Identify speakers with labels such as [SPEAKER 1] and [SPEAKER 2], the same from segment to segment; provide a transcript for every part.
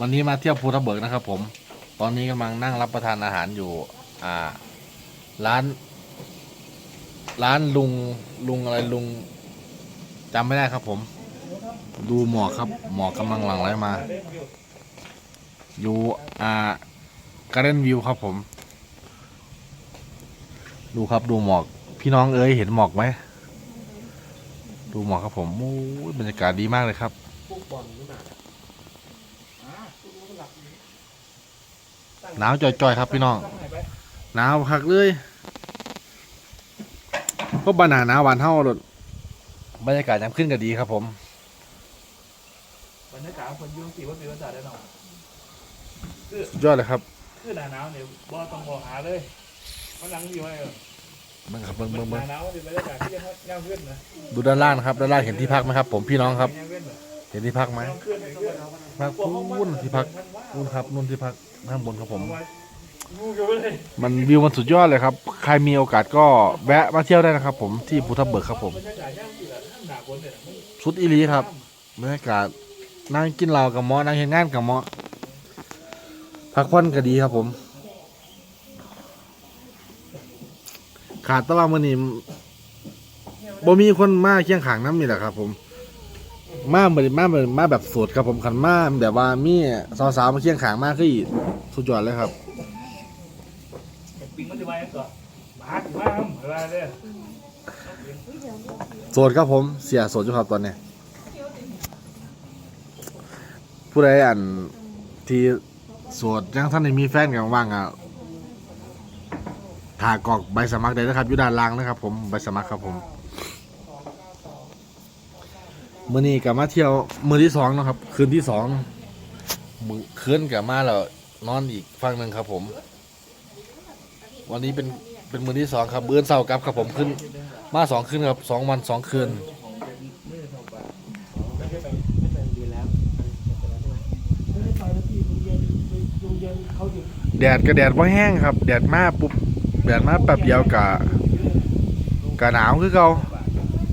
[SPEAKER 1] วันนี้มาเที่ยวภูทับเบิกนะครับ ผม ตอนนี้กำลังนั่งรับประทานอาหารอยู่ อ่า ร้าน ร้านลุงลุงอะไรลุงจำไม่ได้ครับ ผม ดูหมอกครับ หมอกกำลังหลั่งไหลมา อยู่อ่าการ์เดนวิวครับผม ดูครับดูหมอก พี่น้องเอ้ยเห็นหมอกไหมดูหมอกครับผมโอ้ยบรรยากาศดีมากเลยครับ หนาวจ่อยๆครับพี่น้องหนาวคักเลยพวกบานาหนาวหวานเท่าเลยบรรยากาศยามขึ้นก็ดีครับผม
[SPEAKER 2] บรรยากาศคนยุ่งสีว่าปีภาษาได้หน่อย
[SPEAKER 1] สุดยอดเลยครับ
[SPEAKER 2] คือหนาหนาวเนี่ยบ่ต้องบอกหาเลยมันหลังอยู่ไว้เออ
[SPEAKER 1] เบิ่งครับเบิ่ง
[SPEAKER 2] ห
[SPEAKER 1] เบิ่งเบิ่ง
[SPEAKER 2] นาหนาวเป็นบรรยากาศที่ยังย่างขึ้นนะ
[SPEAKER 1] ดูด้านล่างนะครับด้านล่างเห็นที่พักไหมครับ ผมพี่น้องครับ
[SPEAKER 2] ย่างขึ้นนะ
[SPEAKER 1] เห็นที่พักไหม พักนู่นที่พักนู่นครับนู่นที่พักข้างบนครับผม มันวิวมันสุดยอดเลยครับ ใครมีโอกาสก็แวะมาเที่ยวได้นะครับ ผมที่ภูทับเบิกครับผม
[SPEAKER 2] บรรยากาศย่างขึ้นอะท่านหนาคนเนี่ยมัน
[SPEAKER 1] สุดอีลีครับบรรยากาศนั่งกินเหล้ากับหมอนั่งเห็นงานกับหมอพักผ่อนก็ดีครับผม ขาดแตว่ามื่อนี้บ่มีคนมาเคียงขางน้ำนี่แหละครับผม มาแบบมาแบบมาแบบโสดครับผมขันมาแบบว่ามีสาวๆมาเคียงขางมากขึ้นสุดยอดเลยครับ
[SPEAKER 2] ปิงมันจะไปก่อนหมาถึงมาทำอะไรเนี่ย
[SPEAKER 1] โสดครับผมเสียโสดอยู่ครับตอนนี้ผู้ใดอันที่โสดยังท่านได้มีแฟนกันว่างๆอะถ่ากรอกใบสมัครได้นะครับอยู่ด้านล่างนะครับ ผมใบสมัครครับผม มื่อนี้กลับมาเที่ยวมือที่สองนะครับ คืนที่สองมือคืนกลับมาแล้วนอนอีกฝั่งหนึ่งครับ ผม วันนี้เป็นเป็นมือที่สองครับเบื้อนเสาร์กลับครับผมขึ้น มาสองคืนครับสองวันสองคืนแดดกับแดดว่าแห้งครับ แดดมาปุ๊บแดดมาแป๊บเดียวกะกะหนาวคือเก่า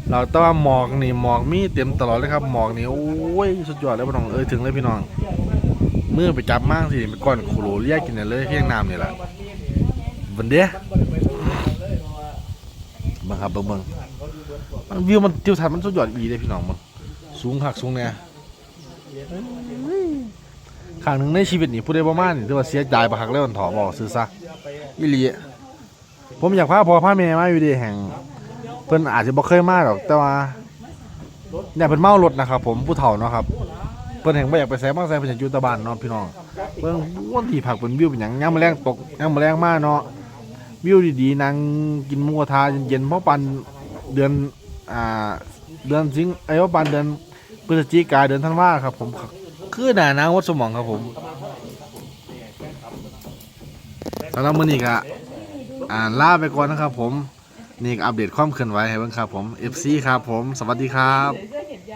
[SPEAKER 1] เราแต้องว่าหมอกนี่หมอกมีเต็มตลอดเลยครับหมอกนี่โอ้ยสุดยอดเลยพี่น้องเอ้ยถึงเลยพี่น้องมือไปจับมากสิเป็นก้อนโคโลเรียกกินได้เลยเพียงน้ำนี่แหละบันเดียบังครับเบิ่งเบิ่งมันวิวมันทิวทัศน์มันสุดยอดอีเลยพี่น้องมันสูงหักสูงเนี่ยครั้งหนึ่งในชีวิตนี่ผู้ใดประมาณนี่ถือว่าเสียใจบักคักแล้วมันถอบอกซื้อซะอีหลีผมอยากพาพ่อพาแม่มาอยู่ดีแห่ง เพิ่นอาจจะบ่เคยมาหรอกแต่ว่าเนี่ยเพิ่นเมารถนะครับ ผมผู้เฒ่าเนาะครับเพิ่นแห่งบ่อยากไปแซมบางแซมเพิ่นอยากอยู่แตะบ้านเนาะพี่น้องเบิ่งวนที่พักเป็นวิวเป็นหยังยามมื้อแรงตกยามมื้อแรงมาเนาะวิวดีๆนั่งกินหมูกระทะเย็นๆเพราะปันเดือนอ่าเดือนสิงไอ้ยว่าปันเดือนพฤศจิกาเดือนธันวาครับ ผมคือหนาหนาววัดสมองครับผมสำหรับมื้อนี้ก็อ่าลาไปก่อนนะครับผม นี่ก็อัปเดตความเคลื่อนไหวให้เบิ่งครับผม FC ครับผม สวัสดีครับ